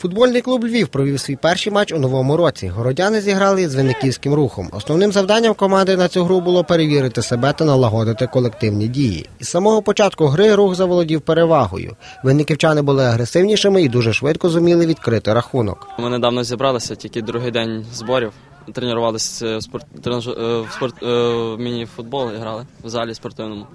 Футбольний клуб Львів провів свій перший матч у новому році. Городяни зіграли з винниківським рухом. Основним завданням команди на цю гру було перевірити себе та налагодити колективні дії. Із самого початку гри рух заволодів перевагою. Винниківчани були агресивнішими і дуже швидко зуміли відкрити рахунок. Ми недавно зібралися, тільки другий день зборів. Тренувалися в спорт, е, в спорт, е, в міні-футбол і грали в залі спортивному.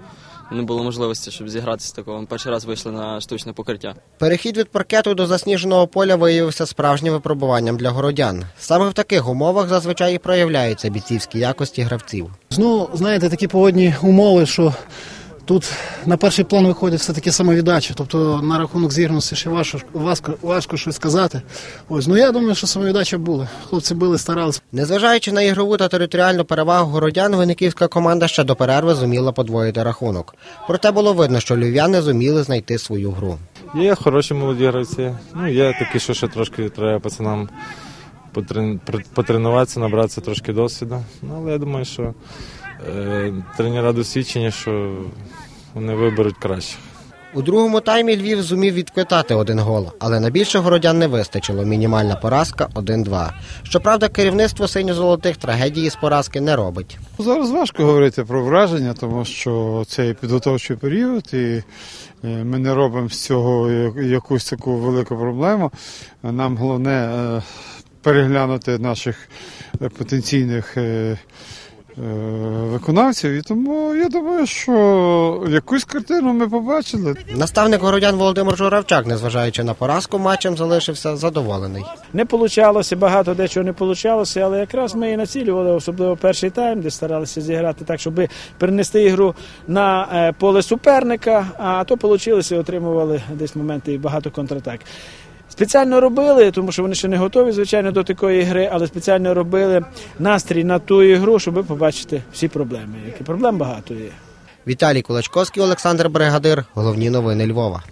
Не було можливості, щоб зігратися такого. Ми перший раз вийшли на штучне покриття. Перехід від паркету до засніженого поля виявився справжнім випробуванням для городян. Саме в таких умовах зазвичай і проявляються бійцівські якості гравців. Ну, знаєте, такі погодні умови, що тут на перший план виходить все-таки самовіддача. Тобто на рахунок зіграності ще важко, важко, важко щось сказати. Ось, ну я думаю, що самовіддача була. Хлопці били, старалися. Незважаючи на ігрову та територіальну перевагу городян, виниківська команда ще до перерви зуміла подвоїти рахунок. Проте було видно, що львів'яни зуміли знайти свою гру. Є хороші молоді гравці. Ну, є такі, що ще трошки треба пацанам потренуватися, набратися трошки досвіду. Ну, але я думаю, що тренера досвідчені, що вони виберуть краще. У другому таймі Львів зумів відквитати один гол, але на більше городян не вистачило. Мінімальна поразка 1-2. Щоправда, керівництво синьо-золотих трагедії з поразки не робить. Зараз важко говорити про враження, тому що це підготовчий період, і е, ми не робимо з цього якусь таку велику проблему. Нам головне е, переглянути наших е, потенційних е, е, виконавців. І тому я думаю, що якусь картину ми побачили. Наставник городян Володимир Журавчак, незважаючи на поразку, матчем залишився задоволений. Не получалося, багато дечого не получалося, але якраз ми і націлювали, особливо перший тайм, де старалися зіграти так, щоб перенести ігру на е, поле суперника, а то вийшло отримували десь моменти і багато контратак. Спеціально робили, тому що вони ще не готові, звичайно, до такої гри, але спеціально робили настрій на ту ігру, щоб побачити всі проблеми. Які проблем багато є. Віталій Кулачковський, Олександр Бригадир. Головні новини Львова.